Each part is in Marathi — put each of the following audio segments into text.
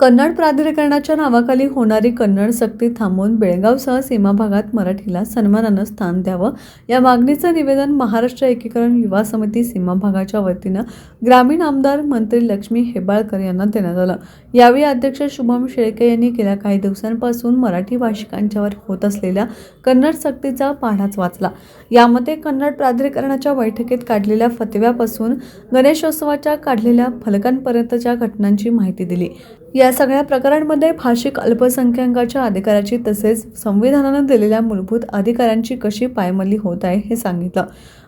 कन्नड प्राधिकरणाच्या नावाखाली होणारी कन्नड सक्ती थांबवून बेळगावसह सीमा भागात मराठीला सन्मानानं स्थान द्यावं. या मागणीचं निवेदन महाराष्ट्र एकीकरण युवा समिती सीमा भागाच्या वतीनं ग्रामीण आमदार मंत्री लक्ष्मी हेबाळकर यांना देण्यात आलं. यावेळी अध्यक्ष शुभम शेळके यांनी गेल्या काही दिवसांपासून मराठी भाषिकांच्यावर होत असलेल्या कन्नड सक्तीचा पाढाच वाचला. यामध्ये कन्नड प्राधिकरणाच्या बैठकीत काढलेल्या फतव्यापासून गणेशोत्सवाच्या काढलेल्या फलकांपर्यंतच्या घटनांची माहिती दिली. या सगळ्या प्रकारांमध्ये भाषिक अल्पसंख्याकाच्या अधिकाराची तसेच संविधानानं दिलेल्या मूलभूत अधिकारांची कशी पायमल्ली होत आहे हे सांगितलं.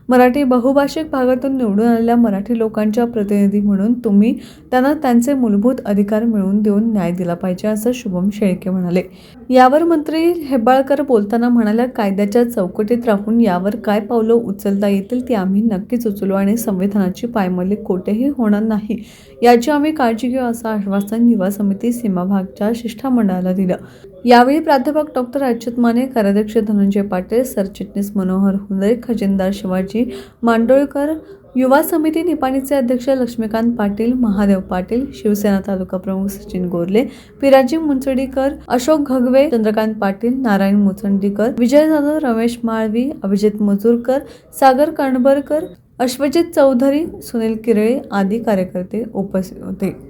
मराठी बहुभाषिक भागातून निवडून आलेल्या मराठी लोकांच्या प्रतिनिधी म्हणून तुम्ही त्यांना त्यांचे मूलभूत अधिकार मिळवून देऊन न्याय दिला पाहिजे असं शुभम शेळके म्हणाले. यावर मंत्री हेब्बाळकर बोलताना म्हणाल्या कायद्याच्या चौकटीत राहून यावर काय पावलं उचलता येतील ती आम्ही नक्कीच उचलू आणि संविधानाची पायमल्ली कोठेही होणार नाही. याची आम्ही काळजी घेऊ असं आश्वासन युवा समिती सीमाभागच्या शिष्टमंडळाला दिलं. यावेळी प्राध्यापक डॉक्टर अच्युत माने कार्याध्यक्ष धनंजय पाटील सरचिटणीस मनोहर हुंदरे खजिनदार शिवाजी मांडोळकर युवा समिती निपाणीचे अध्यक्ष लक्ष्मीकांत पाटील महादेव पाटील शिवसेना तालुका प्रमुख सचिन गोरले पिराजी मुंचडीकर अशोक घगवे चंद्रकांत पाटील नारायण मुचंडीकर विजय जाधव रमेश माळवी अभिजित मजूरकर सागर कणबरकर अश्वजित चौधरी सुनील किरळे आदी कार्यकर्ते उपस्थित होते.